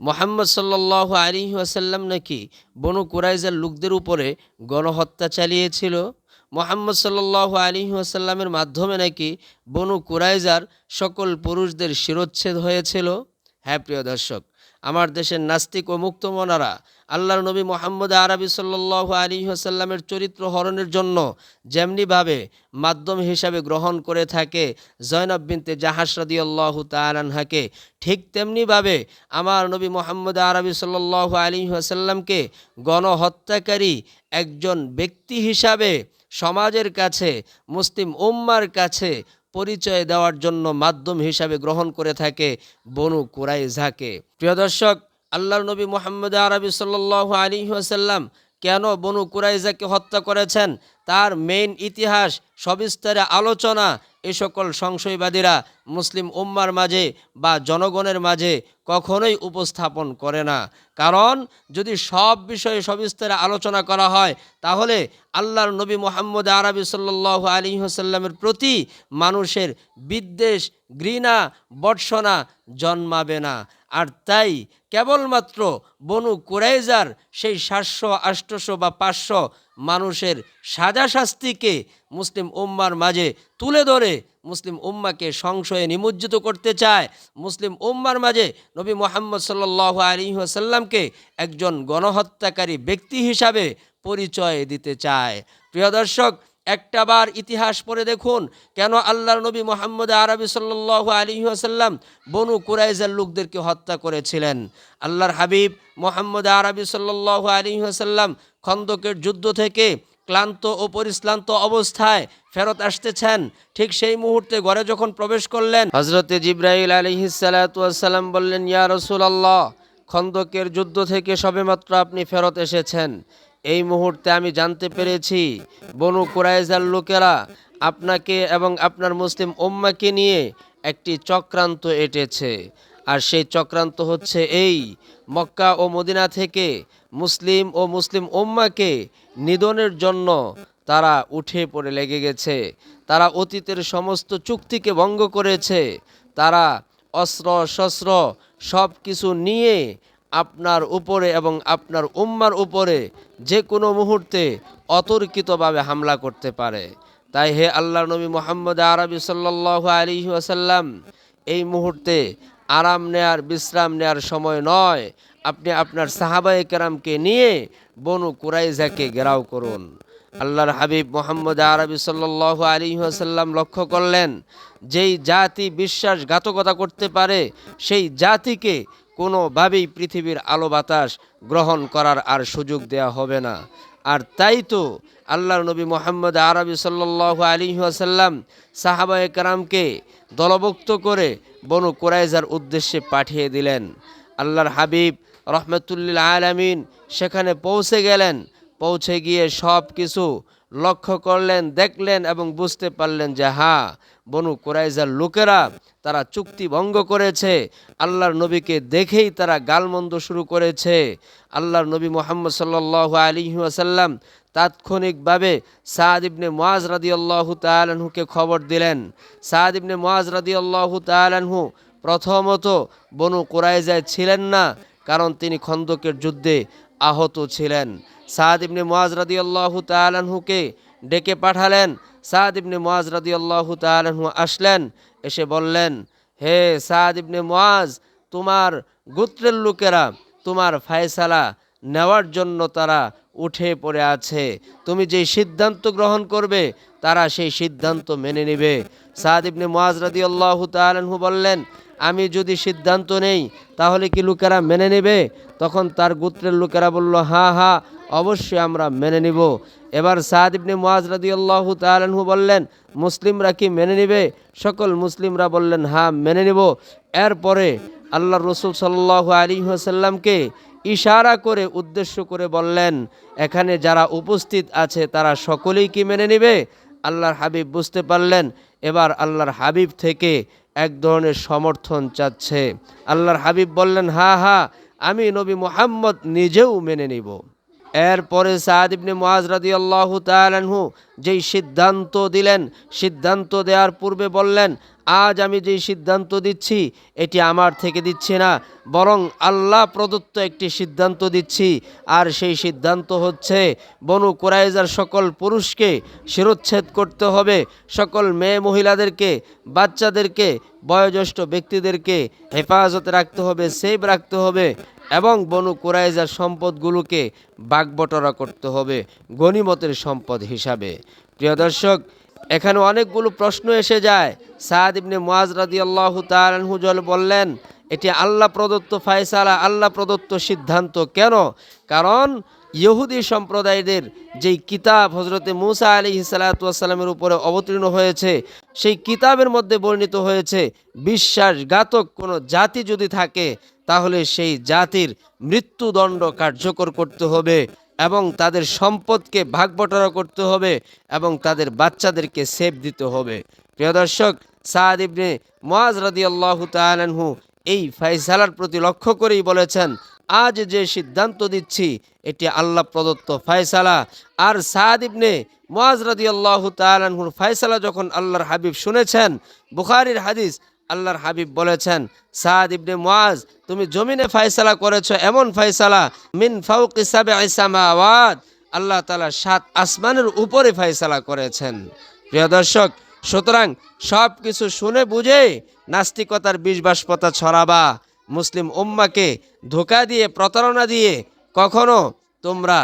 মোহাম্মদ সাল্লাহ আলী আসাল্লাম নাকি বনু কুরাইজার লোকদের উপরে গণহত্যা চালিয়েছিল? মোহাম্মদ সাল্লাহ আলী আসাল্লামের মাধ্যমে নাকি বনু কুরাইজার সকল পুরুষদের শিরোচ্ছেদ হয়েছিল? হ্যাঁ প্রিয় দর্শক আমার দেশের নাস্তিক ও মুক্ত মুক্তমনারা, আল্লাহর নবী মোহাম্মদ আরবি সাল্লাহ আলী আসাল্লামের চরিত্র হরণের জন্য যেমনিভাবে মাধ্যম হিসাবে গ্রহণ করে থাকে জয়নব বিনতে জাহাস রাদিয়াল্লাহ তালানহাকে ঠিক তেমনিভাবে আমার নবী মোহাম্মদ আরবি সাল্লাহ আলী আসাল্লামকে গণহত্যাকারী একজন ব্যক্তি হিসাবে সমাজের কাছে, মুসলিম উম্মার কাছে পরিচয় দেওয়ার জন্য মাধ্যম হিসাবে গ্রহণ করে থাকে বনু কুরাইজাকে। প্রিয় দর্শক আল্লাহ নবী মোহাম্মদ আরবি সাল্লাহ আলী আসাল্লাম কেন বনু কুরাইজাকে হত্যা করেছেন? তার মেইন ইতিহাস, সবিস্তারে আলোচনা এ সকল সংশয়বাদীরা মুসলিম উম্মার মাঝে বা জনগণের মাঝে কখনোই উপস্থাপন করে না। কারণ যদি সব বিষয়ে সবিস্তারে আলোচনা করা হয়, তাহলে আল্লাহর নবী মোহাম্মদ আরবি সাল্লাহ আলী প্রতি মানুষের বিদ্বেষ, ঘৃণা বর্ষণা জন্মাবে না। আর তাই কেবলমাত্র বনু কুরাইজার সেই সাতশো আষ্টশো বা পাঁচশো মানুষের সাজা শাস্তিকে মুসলিম উম্মার মাঝে তুলে ধরে মুসলিম উম্মাকে সংশয়ে নিমজ্জিত করতে চায়। মুসলিম উম্মার মাঝে নবী মোহাম্মদ সাল্লাহ আলী আসাল্লামকে একজন গণহত্যাকারী ব্যক্তি হিসাবে পরিচয় দিতে চায়। প্রিয় দর্শক একটাবার ইতিহাস পড়ে দেখুন, কেন আল্লাহর নবী মোহাম্মদ আরবি সাল্লাহ আলী আসাল্লাম বনু কুরাইজার লোকদেরকে হত্যা করেছিলেন। আল্লাহর হাবিব মোহাম্মদ আরবি সাল্লাহ আলী আসাল্লাম খন্দকের যুদ্ধ থেকে ক্লান্ত ও পরিশ্রান্ত অবস্থায় ফেরত আসতেছেন। ঠিক সেই মুহূর্তে ঘরে যখন প্রবেশ করলেন হজরতে জিব্রাইল আলিহিসাল্লাম বললেন, ইয়া রসুল আল্লাহ খন্দকের যুদ্ধ থেকে সবেমাত্র আপনি ফেরত এসেছেন। এই মুহূর্তে আমি জানতে পেরেছি, বনু কুরাইজার লোকেরা আপনাকে এবং আপনার মুসলিম উম্মাকে নিয়ে একটি চক্রান্ত এঁটেছে। আর সেই চক্রান্ত হচ্ছে এই, মক্কা ও মদিনা থেকে মুসলিম ও মুসলিম উম্মাকে নিধনের জন্য তারা উঠে পড়ে লেগে গেছে। তারা অতীতের সমস্ত চুক্তিকে ভঙ্গ করেছে। তারা অস্ত্র, শস্ত্র সব কিছু নিয়ে আপনার উপরে এবং আপনার উম্মার উপরে যে কোনো মুহূর্তে অতর্কিতভাবে হামলা করতে পারে। তাই হে আল্লাহ নবী মোহাম্মদ আরবি সাল্লাহ আলী আসাল্লাম এই মুহূর্তে আরাম নেয়ার, বিশ্রাম নেয়ার সময় নয়। আপনি আপনার সাহাবায়ে কেরামকে নিয়ে বনু কুরাইজাকে ঘেরাও করুন। আল্লাহর হাবিব মোহাম্মদ আরবি সাল্লাহ আলী আসাল্লাম লক্ষ্য করলেন, যেই জাতি বিশ্বাসঘাতকতা করতে পারে, সেই জাতিকে কোনোভাবেই পৃথিবীর আলো বাতাস গ্রহণ করার আর সুযোগ দেয়া হবে না। আর তাই তো আল্লাহর নবী মোহাম্মদ আরবি সাল্লাহ আলী আসাল্লাম সাহাবায়ে কারামকে দলভুক্ত করে বনু কোরাইজার উদ্দেশ্যে পাঠিয়ে দিলেন। আল্লাহর হাবিব রহমতুল্লিল আলামিন সেখানে পৌঁছে গেলেন। পৌঁছে গিয়ে সব কিছু লক্ষ্য করলেন, দেখলেন এবং বুঝতে পারলেন যে হ্যাঁ বনু কোরাইজার লোকেরা তারা চুক্তি ভঙ্গ করেছে। আল্লাহর নবীকে দেখেই তারা গালমন্দ শুরু করেছে। আল্লাহর নবী মোহাম্মদ সাল্লাহ আলী আসাল্লাম তাৎক্ষণিকভাবে সাদ ইবনে মোয়াজ রাদি আল্লাহ তালানহুকে খবর দিলেন। সাদ ইবনে মোয়াজ রাদি আল্লাহ তালানহু প্রথমত বনু কোরাইজায় ছিলেন না, কারণ তিনি খন্দকের যুদ্ধে আহত ছিলেন। সাদ ইবনে মোয়াজ রাদি আল্লাহ তালানহুকে ডেকে পাঠালেন। সাদ ইবনে মোয়াজ রাদি আল্লাহ তালানহু আসলেন, এসে বললেন, হে সাদ ইবনে মোয়াজ, তোমার গোত্রের লোকেরা, তোমার ফায়সালা নেওয়ার জন্য তারা উঠে পড়ে আছে। তুমি যেই সিদ্ধান্ত গ্রহণ করবে, তারা সেই সিদ্ধান্ত মেনে নেবে। সাদ ইবনে মোয়াজ রাদি আল্লাহ তালানহু বললেন, আমি যদি সিদ্ধান্ত নেই, তাহলে কি লোকেরা মেনে নেবে? তখন তার গোত্রের লোকেরা বলল, হা হ্যাঁ অবশ্যই আমরা মেনে নিব। এবার সাদ ইবনে মোয়াজ রাদি আল্লাহ তালানহু বললেন, মুসলিমরা কি মেনে নেবে? সকল মুসলিমরা বললেন হ্যাঁ মেনে নিব। এরপরে আল্লাহ রসুল সাল্লাহ আলী সাল্লামকে ইশারা করে, উদ্দেশ্য করে বললেন, এখানে যারা উপস্থিত আছে, তারা সকলেই কি মেনে নেবে? আল্লাহর হাবিব বুঝতে পারলেন, এবার আল্লাহর হাবিব থেকে এক ধরনের সমর্থন চাচ্ছে। আল্লাহর হাবিব বললেন হা হা আমি নবী মোহাম্মদ নিজেও মেনে নিব। এরপরে সাদ ইবনে মুআজ রাদিয়াল্লাহু তাআলাহু যেই সিদ্ধান্ত দিলেন, সিদ্ধান্ত দেওয়ার পূর্বে বললেন, আজ আমি যেই সিদ্ধান্ত দিচ্ছি, এটি আমার থেকে দিচ্ছি না, বরং আল্লাহ প্রদত্ত একটি সিদ্ধান্ত দিচ্ছি। আর সেই সিদ্ধান্ত হচ্ছে, বনু কোরাইজার সকল পুরুষকে শিরোচ্ছেদ করতে হবে, সকল মেয়ে মহিলাদেরকে, বাচ্চাদেরকে, বয়োজ্যেষ্ঠ ব্যক্তিদেরকে হেফাজতে রাখতে হবে সেভ রাখতে হবে। এবং বনু কোরাইজার সম্পদগুলোকে বাগবটরা করতে হবে গনিমতের সম্পদ হিসাবে। প্রিয় দর্শক, এখানে অনেকগুলো প্রশ্ন এসে যায়। সাদ ইবনে মুআজ রাদিয়াল্লাহু তাআলা আনহু জল বললেন, এটি আল্লাহ প্রদত্ত ফায়সালা, আল্লাহ প্রদত্ত সিদ্ধান্ত। কেন? কারণ ইহুদি সম্প্রদায়দের যেই কিতাব হজরতে মুসা আলী সালাতামের উপরে অবতীর্ণ হয়েছে, সেই কিতাবের মধ্যে বর্ণিত হয়েছে, বিশ্বাসঘাতক কোনো জাতি যদি থাকে তাহলে সেই জাতির মৃত্যুদণ্ড কার্যকর করতে হবে এবং তাদের সম্পদকে ভাগবটরা করতে হবে এবং তাদের বাচ্চাদেরকে সেভ দিতে হবে। প্রিয় দর্শক, সাদ ইবনে মোয়াজ রাদিয়াল্লাহু তাআলাহু এই ফাইসালার প্রতি লক্ষ্য করেই বলেছেন, আজ যে সিদ্ধান্ত দিচ্ছি, এটি আল্লাহ প্রদত্ত ফায়সালা। আর সাদ ইবনে মোয়াজ রাদিয়াল্লাহু তাআলাহুর ফায়সালা যখন আল্লাহর হাবিব শুনেছেন, বুখারির হাদিস আল্লাহর হাবিব বলেছেন, সাদ ইবনে মুআজ, তুমি জমিনে ফায়সালা করেছ, এমন ফায়সালা, মিন ফাউকি সাবঈ সামাওয়াত। আল্লাহ তালা সাত আসমানের উপরে ফায়সালা করেছেন। প্রিয় দর্শক, সুতরাং সব কিছু শুনে বুঝে নাস্তিকতার বিষবাষ্পতা ছড়াবা, মুসলিম উম্মাকে ধোকা দিয়ে, প্রতারণা দিয়ে কখনো তোমরা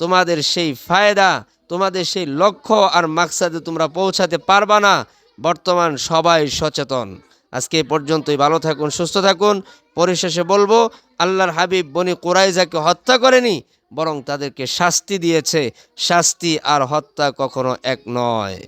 তোমাদের সেই ফায়দা, তোমাদের সেই লক্ষ্য আর মাকসাদে তোমরা পৌঁছাতে পারবা না। বর্তমান সবাই সচেতন। আজকে পর্যন্তই। ভালো থাকুন, সুস্থ থাকুন। পরিশেষে বলব, আল্লাহর হাবিব বনি কোরাইজাকে হত্যা করেনি, বরং তাদেরকে শাস্তি দিয়েছে। শাস্তি আর হত্যা কখনো এক নয়।